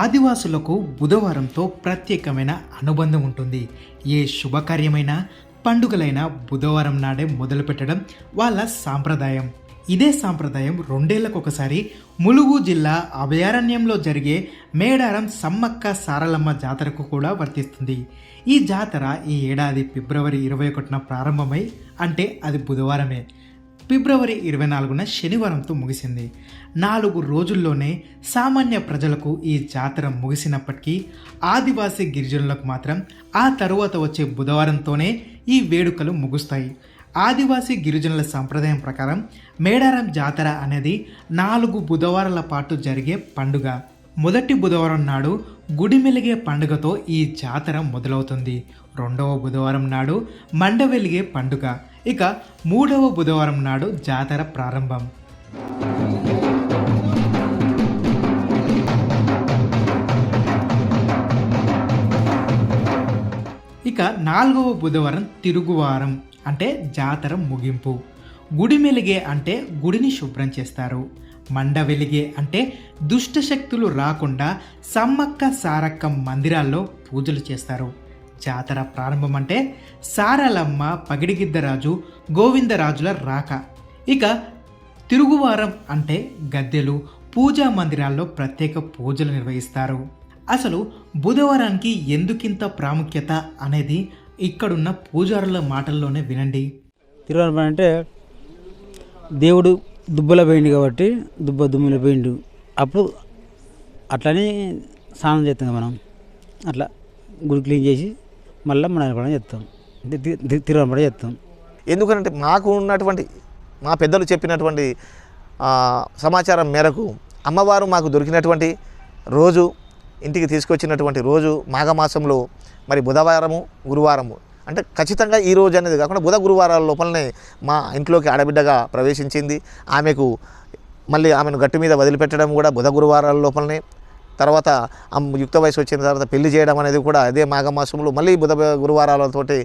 ఆదివాసులకు బుధవారంతో ప్రత్యేకమైన అనుబంధం ఉంటుంది. ఏ శుభకార్యమైనా పండుగలైనా బుధవారం నాడే మొదలుపెట్టడం వాళ్ళ సాంప్రదాయం. ఇదే సాంప్రదాయం రెండేళ్ళకు ఒకసారి ములుగు జిల్లా అభయారణ్యంలో జరిగే మేడారం సమ్మక్క సారలమ్మ జాతరకు కూడా వర్తిస్తుంది. ఈ జాతర ఈ ఏడాది ఫిబ్రవరి ఇరవై ఒకటిన ప్రారంభమై అంటే అది బుధవారమే. ఫిబ్రవరి ఇరవై నాలుగున శనివారంతో ముగిసింది. నాలుగు రోజుల్లోనే సామాన్య ప్రజలకు ఈ జాతర ముగిసినప్పటికీ ఆదివాసీ గిరిజనులకు మాత్రం ఆ తరువాత వచ్చే బుధవారంతోనే ఈ వేడుకలు ముగుస్తాయి. ఆదివాసీ గిరిజనుల సంప్రదాయం ప్రకారం మేడారం జాతర అనేది నాలుగు బుధవారాల పాటు జరిగే పండుగ. మొదటి బుధవారం నాడు గుడి మెలిగే పండుగతో ఈ జాతర మొదలవుతుంది. రెండవ బుధవారం నాడు మండ వెలిగే పండుగ. ఇక మూడవ బుధవారం నాడు జాతర ప్రారంభం. ఇక నాలుగవ బుధవారం తిరుగువారం అంటే జాతర ముగింపు. గుడి మెలిగే అంటే గుడిని శుభ్రం చేస్తారు. మండ వెలిగే అంటే దుష్ట శక్తులు రాకుండా సమ్మక్క సారక్క మందిరాల్లో పూజలు చేస్తారు. జాతర ప్రారంభం అంటే సారలమ్మ పగిడిగిద్దరాజు గోవిందరాజుల రాక. ఇక తిరుగువారం అంటే గద్దెలు పూజా మందిరాల్లో ప్రత్యేక పూజలు నిర్వహిస్తారు. అసలు బుధవారానికి ఎందుకింత ప్రాముఖ్యత అనేది ఇక్కడున్న పూజారుల మాటల్లోనే వినండి. తిరువారం అంటే దేవుడు దుబ్బల పోయిండు కాబట్టి దుబ్బ దుమ్ముల పోయిండు. అప్పుడు అట్లనే స్నానం చేస్తాం మనం. అట్లా గుడి క్లీన్ చేసి మళ్ళీ మనం కూడా చెప్తాం తిరువనపడ చెప్తాం ఎందుకంటే మాకు ఉన్నటువంటి మా పెద్దలు చెప్పినటువంటి సమాచారం మేరకు అమ్మవారు మాకు దొరికినటువంటి రోజు ఇంటికి తీసుకొచ్చినటువంటి రోజు మాఘమాసంలో మరి బుధవారము గురువారము. అంటే ఖచ్చితంగా ఈ రోజు అనేది కాకుండా బుధ గురువారాల లోపలనే మా ఇంట్లోకి ఆడబిడ్డగా ప్రవేశించింది. ఆమెకు మళ్ళీ ఆమెను గట్టు మీద వదిలిపెట్టడం కూడా బుధ గురువారాల లోపలనే. తర్వాత యుక్త వయసు వచ్చిన తర్వాత పెళ్ళి చేయడం అనేది కూడా అదే మాఘమాసంలో మళ్ళీ బుధ గురువారాలతోటి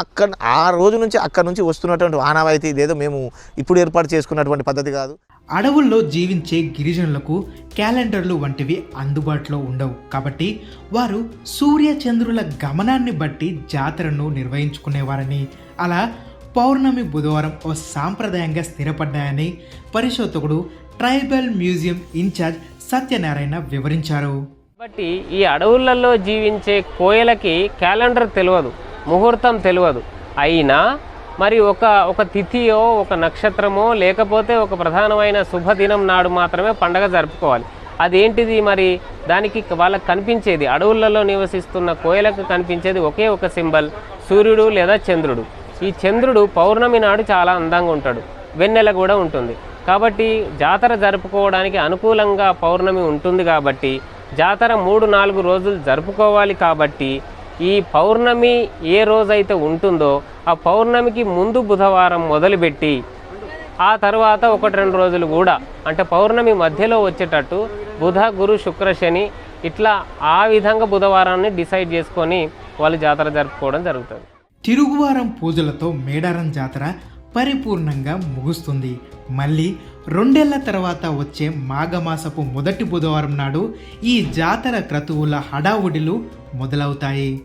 అక్కడ ఆ రోజు నుంచి అక్కడ నుంచి వస్తున్నటువంటి ఆనవాయితీ ఇదేదో మేము ఇప్పుడు ఏర్పాటు చేసుకున్నటువంటి పద్ధతి కాదు. అడవుల్లో జీవించే గిరిజనులకు క్యాలెండర్లు వంటివి అందుబాటులో ఉండవు. కాబట్టి వారు సూర్య చంద్రుల గమనాన్ని బట్టి జాతరను నిర్వహించుకునేవారని అలా పౌర్ణమి బుధవారం ఓ సాంప్రదాయంగా స్థిరపడ్డాయని పరిశోధకుడు ట్రైబల్ మ్యూజియం ఇన్ఛార్జ్ సత్యనారాయణ వివరించారు. కాబట్టి ఈ అడవులలో జీవించే కోయలకి క్యాలెండర్ తెలియదు ముహూర్తం తెలియదు. అయినా మరి ఒక ఒక తిథియో ఒక నక్షత్రమో లేకపోతే ఒక ప్రధానమైన శుభదినం నాడు మాత్రమే పండగ జరుపుకోవాలి. అదేంటిది మరి? దానికి వాళ్ళకి కనిపించేది అడవులలో నివసిస్తున్న కోయలకు కనిపించేది ఒకే ఒక సింబల్ సూర్యుడు లేదా చంద్రుడు. ఈ చంద్రుడు పౌర్ణమి నాడు చాలా అందంగా ఉంటాడు. వెన్నెల కూడా ఉంటుంది. కాబట్టి జాతర జరుపుకోవడానికి అనుకూలంగా పౌర్ణమి ఉంటుంది కాబట్టి జాతర మూడు నాలుగు రోజులు జరుపుకోవాలి కాబట్టి ఈ పౌర్ణమి ఏ రోజైతే ఉంటుందో ఆ పౌర్ణమికి ముందు బుధవారం మొదలుపెట్టి ఆ తర్వాత ఒకటి రెండు రోజులు కూడా అంటే పౌర్ణమి మధ్యలో వచ్చేటట్టు బుధ గురు శుక్ర శని ఇట్లా ఆ విధంగా బుధవారాన్ని డిసైడ్ చేసుకొని వాళ్ళు జాతర జరుపుకోవడం జరుగుతుంది. తిరుగువారం పూజలతో మేడారం జాతర పరిపూర్ణంగా ముగుస్తుంది. మళ్ళీ రెండేళ్ళ తర్వాత వచ్చే మాఘమాసపు మొదటి బుధవారం నాడు ఈ జాతర క్రతువుల హడావుడిలు మొదలవుతాయి.